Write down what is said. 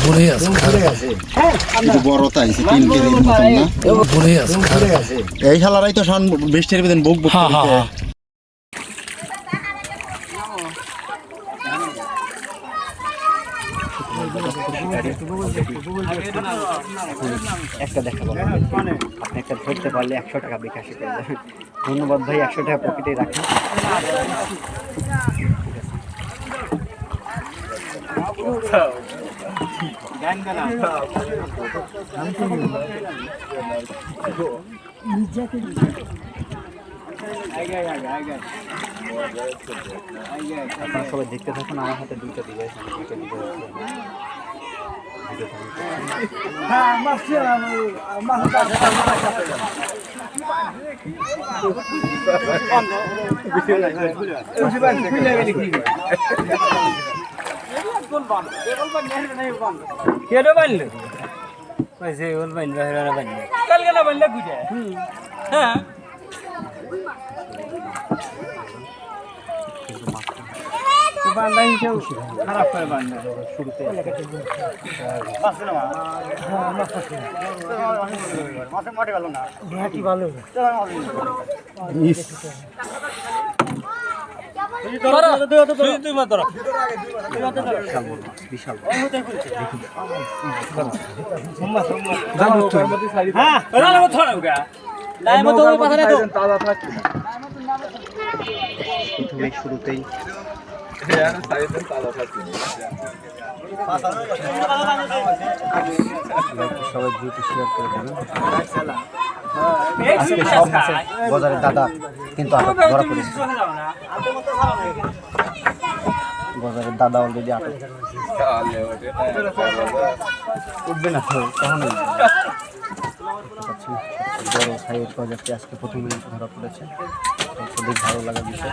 পড়ে আছে একটু বড় তাই তিন কেজির মতন না। পড়ে আছে এই শালারাই তো শান বৃষ্টির বেদিন বুক বুক হ্যাঁ, হ্যাঁ, হ্যাঁ। একটা দেখাবো আপনি একটা ধরতে পারলে একশো টাকা বিকাশে করে ধন্যবাদ ভাই একশো টাকা পকেটে রাখেন সবাই দেখতে থাকুন আমার হাতে দুইটা ডিভাইস আমি দুইটা ডিভাইস কেডো বানলো পয়সে ওল বানলো হেরা বানলো কালকে না বানলে গুজে হ্যাঁ। বান্দা হিসেবে খারাপ করে বান্দা শুরুতে। শুরুতেই সবাই দ্রুত শেয়ার করে দেবেন। সব বাজারের দাদা কিন্তু আটক ধরা পড়েছে বাজারের দাদা অলরেডি আটক উঠবে না তখন বড় সাইজ বাজারটি আজকে ধরা পড়েছে খুবই ভালো লাগা বিষয়